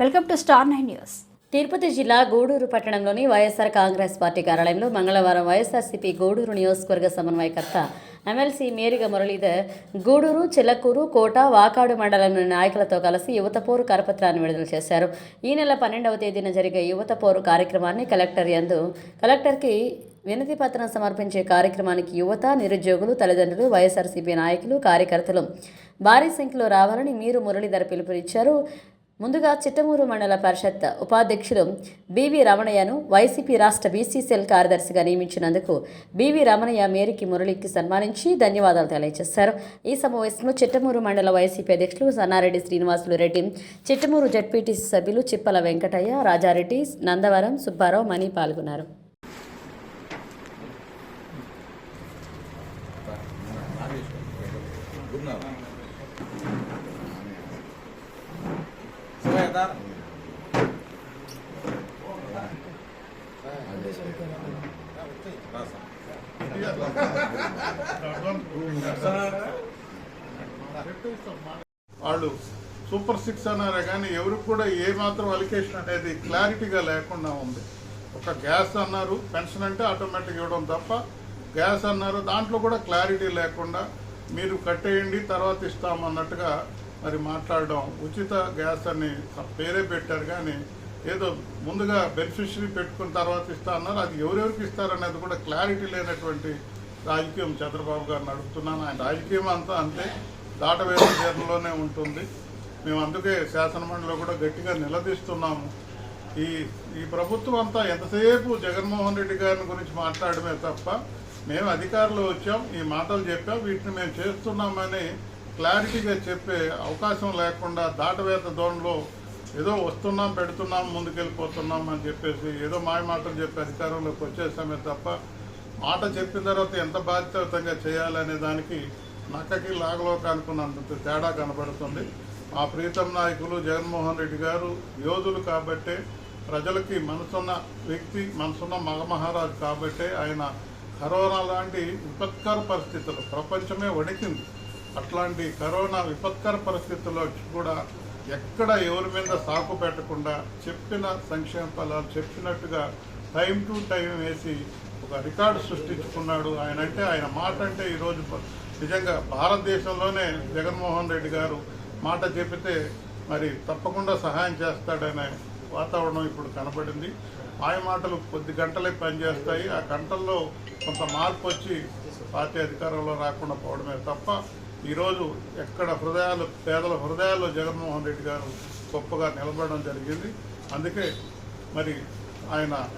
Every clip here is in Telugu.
Welcome to star nine news. Tirupati జిల్లా గూడూరు పట్టణంలోని వైఎస్ఆర్ కాంగ్రెస్ పార్టీ కార్యాలయంలో మంగళవారం వైఎస్ఆర్సీపీ గూడూరు నియోజకవర్గ సమన్వయకర్త ఎమ్మెల్సీ మేరిగ మురళీధర్ గూడూరు చిలకూరు కోట వాకాడు మండలంలోని నాయకులతో కలిసి యువత పోరు కరపత్రాన్ని విడుదల చేశారు. ఈ నెల పన్నెండవ తేదీన జరిగే యువత పోరు కార్యక్రమాన్ని కలెక్టర్ యందు కలెక్టర్కి వినతి పత్రం సమర్పించే కార్యక్రమానికి యువత నిరుద్యోగులు తల్లిదండ్రులు వైఎస్ఆర్సీపీ నాయకులు కార్యకర్తలు భారీ సంఖ్యలో రావాలని మీరు మురళీధర్ పిలుపునిచ్చారు. ముందుగా చిట్టమూరు మండల పరిషత్ ఉపాధ్యక్షులు బివి రమణయ్యను వైసీపీ రాష్ట్ర బీసీసీఎల్ కార్యదర్శిగా నియమించినందుకు బివి రమణయ్య మేరికి మురళికి సన్మానించి ధన్యవాదాలు తెలియజేశారు. ఈ సమావేశంలో చిట్టమూరు మండల వైసీపీ అధ్యక్షులు సన్నారెడ్డి శ్రీనివాసులు రెడ్డి చిట్టమూరు జడ్పీటీసీ సభ్యులు చిప్పల వెంకటయ్య రాజారెడ్డి నందవరం సుబ్బారావు మణి పాల్గొన్నారు. వాళ్ళు సూపర్ సిక్స్ అన్నారే కానీ ఎవరికి కూడా ఏ మాత్రం అలికేషన్ అనేది క్లారిటీగా లేకుండా ఉంది. ఒక గ్యాస్ అన్నారు పెన్షన్ అంటే ఆటోమేటిక్ ఇవ్వడం తప్ప గ్యాస్ అన్నారు దాంట్లో కూడా క్లారిటీ లేకుండా మీరు కట్టేయండి తర్వాత ఇస్తామన్నట్టుగా మరి మాట్లాడడం ఉచిత గ్యాస్ అని పేరే పెట్టారు కానీ ఏదో ముందుగా బెనిఫిషరీ పెట్టుకున్న తర్వాత ఇస్తా అన్నారు. అది ఎవరెవరికి ఇస్తారనేది కూడా క్లారిటీ లేనటువంటి రాజకీయం చంద్రబాబు గారిని అడుగుతున్నాను. ఆయన రాజకీయం అంతా అంతే. దాటవేసే చీరలోనే ఉంటుంది. మేము అందుకే శాసనమండలిలో కూడా గట్టిగా నిలదీస్తున్నాము. ఈ ఈ ప్రభుత్వం అంతా ఎంతసేపు జగన్మోహన్ రెడ్డి గారిని గురించి మాట్లాడమే తప్ప మేము అధికారంలో వచ్చాం ఈ మాటలు చెప్పాం వీటిని మేము చేస్తున్నామని క్లారిటీగా చెప్పే అవకాశం లేకుండా దాటవేత ధోరణిలో ఏదో వస్తున్నాం పెడుతున్నాం ముందుకెళ్ళిపోతున్నాం అని చెప్పేసి ఏదో మాయ మాటలు చెప్పి అధికారంలోకి వచ్చేసామే తప్ప మాట చెప్పిన తర్వాత ఎంత బాధ్యతంగా చేయాలనే దానికి నక్కకి లాగలో అనుకున్నంత తేడా కనబడుతుంది. మా ప్రీతం నాయకులు జగన్మోహన్ రెడ్డి గారు యోధులు కాబట్టే ప్రజలకి మనసున్న వ్యక్తి మనసున్న మగమహారాజు కాబట్టే ఆయన కరోనా లాంటి విపత్కర పరిస్థితులు ప్రపంచమే వణికింది. అట్లాంటి కరోనా విపత్కర పరిస్థితుల్లో కూడా ఎక్కడ ఎవరి మీద సాకు పెట్టకుండా చెప్పిన సంక్షేమ ఫలాలు చెప్పినట్టుగా టైం టు టైం వేసి ఒక రికార్డు సృష్టించుకున్నాడు. ఆయన అంటే ఆయన మాట అంటే ఈరోజు నిజంగా భారతదేశంలోనే జగన్మోహన్ రెడ్డి గారు మాట చెప్పితే మరి తప్పకుండా సహాయం చేస్తాడనే వాతావరణం ఇప్పుడు కనబడింది. మాయ మాటలు కొద్ది గంటలే పనిచేస్తాయి. ఆ గంటల్లో కొంత మార్పు వచ్చి పార్టీ అధికారంలో రాకుండా పోవడమే తప్ప ఈరోజు ఎక్కడ హృదయాలు పేదల హృదయాల్లో జగన్మోహన్ రెడ్డి గారు గొప్పగా నిలబడడం జరిగింది. అందుకే మరి ఆయన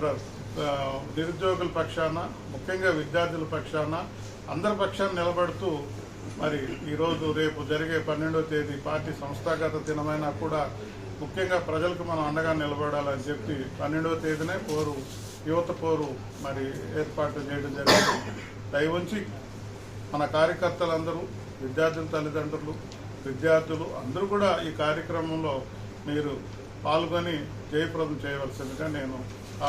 ప్ర- నిరుద్యోగుల పక్షాన ముఖ్యంగా విద్యార్థుల పక్షాన అందరి పక్షాన నిలబడుతూ మరి ఈరోజు రేపు జరిగే పన్నెండో తేదీ పార్టీ సంస్థాగత దినమైనా కూడా ముఖ్యంగా ప్రజలకు మనం అండగా నిలబడాలని చెప్పి పన్నెండవ తేదీనే పోరు యువత పోరు మరి ఏర్పాటు చేయడం జరిగింది. దయవుంచి మన కార్యకర్తలందరూ విద్యార్థుల తల్లిదండ్రులు విద్యార్థులు అందరూ కూడా ఈ కార్యక్రమంలో మీరు పాల్గొని జయప్రదం చేయవలసిందిగా నేను